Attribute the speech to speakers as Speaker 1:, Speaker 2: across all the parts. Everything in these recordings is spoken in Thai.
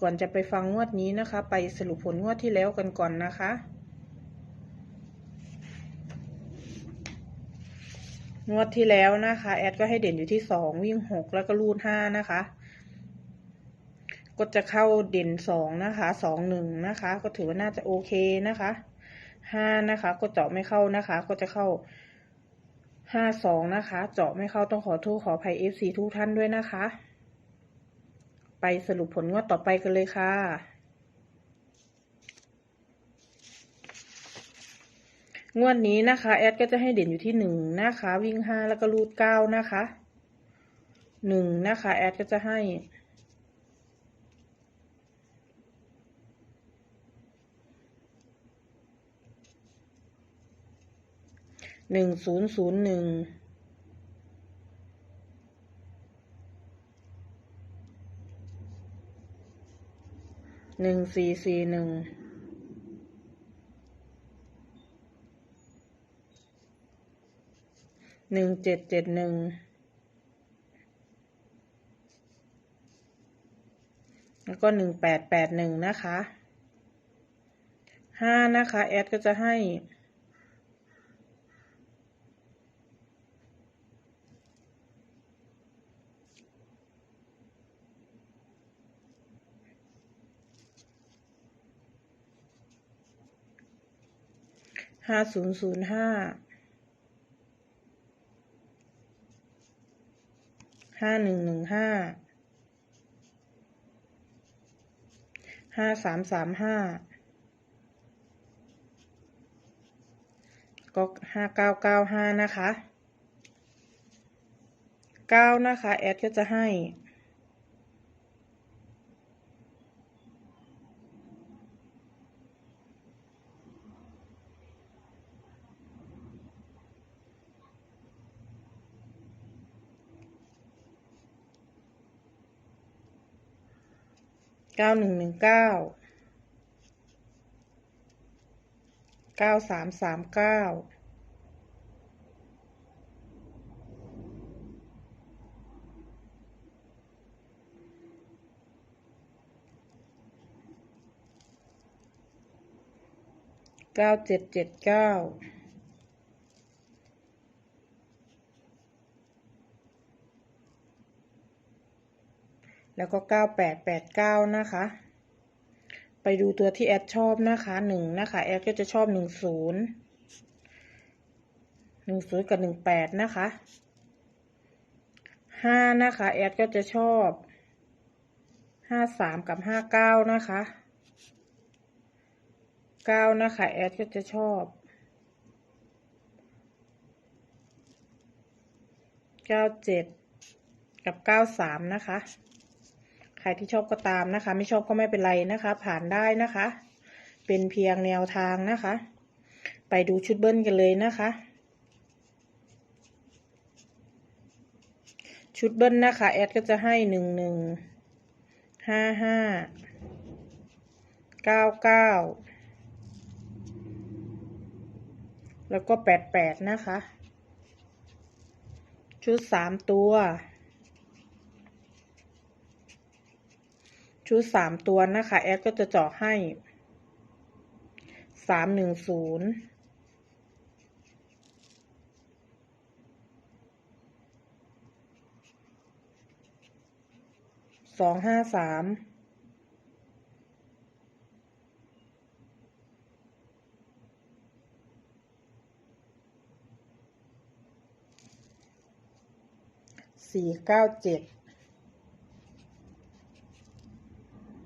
Speaker 1: ก่อนจะไปฟังงวดนี้นะคะ ไปสรุปผลงวดที่แล้วกันก่อนนะคะ งวดที่แล้วนะคะ แอดก็ให้เด่นอยู่ที่สองวิ่งหกแล้วก็รูดห้านะคะ ก็จะเข้าเด่นสองนะคะสองหนึ่งนะคะ ก็ถือว่าน่าจะโอเคนะคะห้านะคะ ก็เจาะไม่เข้านะคะ ก็จะเข้าห้าสองนะคะ เจาะไม่เข้าต้องขอโทษขออภัยเอฟซีทุกท่านด้วยนะคะ ไปสรุปผลงวดต่อไปกันเลยค่ะ งวดนี้นะคะ แอดก็จะให้เด่นอยู่ที่หนึ่งนะคะ วิ่งห้าแล้วก็รูดเก้านะคะหนึ่งนะคะ แอดก็จะให้หนึ่งศูนย์ศูนย์หนึ่ง หนึ่งสี่สี่หนึ่งหนึ่งเจ็ดเจ็ดหนึ่งแล้วก็หนึ่งแปดแปดหนึ่งนะคะห้านะคะ แอดก็จะให้ ห้าศูนย์ศูนย์ห้าห้าหนึ่งหนึ่งห้าห้าสามสามห้าก็ห้าเก้าเก้าห้านะคะเก้านะคะ แอดก็จะให้ เก้าหนึ่งหนึ่งเก้าเก้าสามสามเก้าเก้าเจ็ดเจ็ดเก้า แล้วก็เก้าแปดแปดเก้านะคะ ไปดูตัวที่แอดชอบนะคะหนึ่งนะคะ แอดก็จะชอบหนึ่งศูนย์หนึ่งศูนย์กับหนึ่งแปดนะคะห้านะคะ แอดก็จะชอบห้าสามกับห้าเก้านะคะเก้านะคะ แอดก็จะชอบเก้าเจ็ดกับเก้าสามนะคะ ครที่ชอบก็ตามนะคะ ไม่ชอบก็ไม่เป็นไรนะคะ ผ่านได้นะคะ เป็นเพียงแนวทางนะคะ ไปดูชุดเบิ้ลกันเลยนะคะ ชุดเบิ้ลนะคะแอดก็จะให้หนึ่งหนึ่งห้าห้าเก้าเก้าแล้วก็แปดแปดนะคะ ชุดสามตัว ชุดสามตัวนะคะ แอดก็จะเจาะให้สามหนึ่งศูนย์สองห้าสามสี่เก้าเจ็ด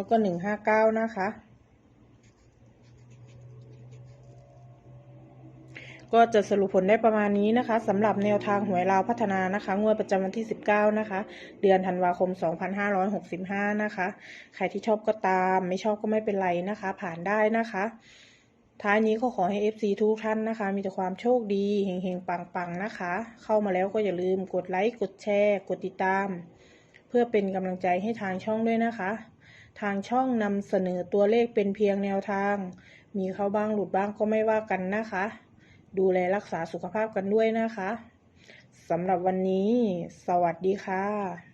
Speaker 1: แล้วก็หนึ่งห้าเก้านะคะ ก็จะสรุปผลได้ประมาณนี้นะคะสำหรับแนวทางหวยลาวพัฒนานะคะ งวดประจำวันที่ 19 นะคะ เดือนธันวาคม 2565 นะคะ ใครที่ชอบก็ตาม ไม่ชอบก็ไม่เป็นไรนะคะ ผ่านได้นะคะท้ายนี้ก็ขอให้ FC ทุกท่านนะคะ มีแต่ความโชคดีเฮงๆ ปังๆ นะคะ เข้ามาแล้วก็อย่าลืมกดไลค์ กดแชร์ กดติดตาม เพื่อเป็นกำลังใจให้ทางช่องด้วยนะคะ ทางช่องนำเสนอตัวเลขเป็นเพียงแนวทาง มีเข้าบ้างหลุดบ้างก็ไม่ว่ากันนะคะ ดูแลรักษาสุขภาพกันด้วยนะคะสำหรับวันนี้ สวัสดีค่ะ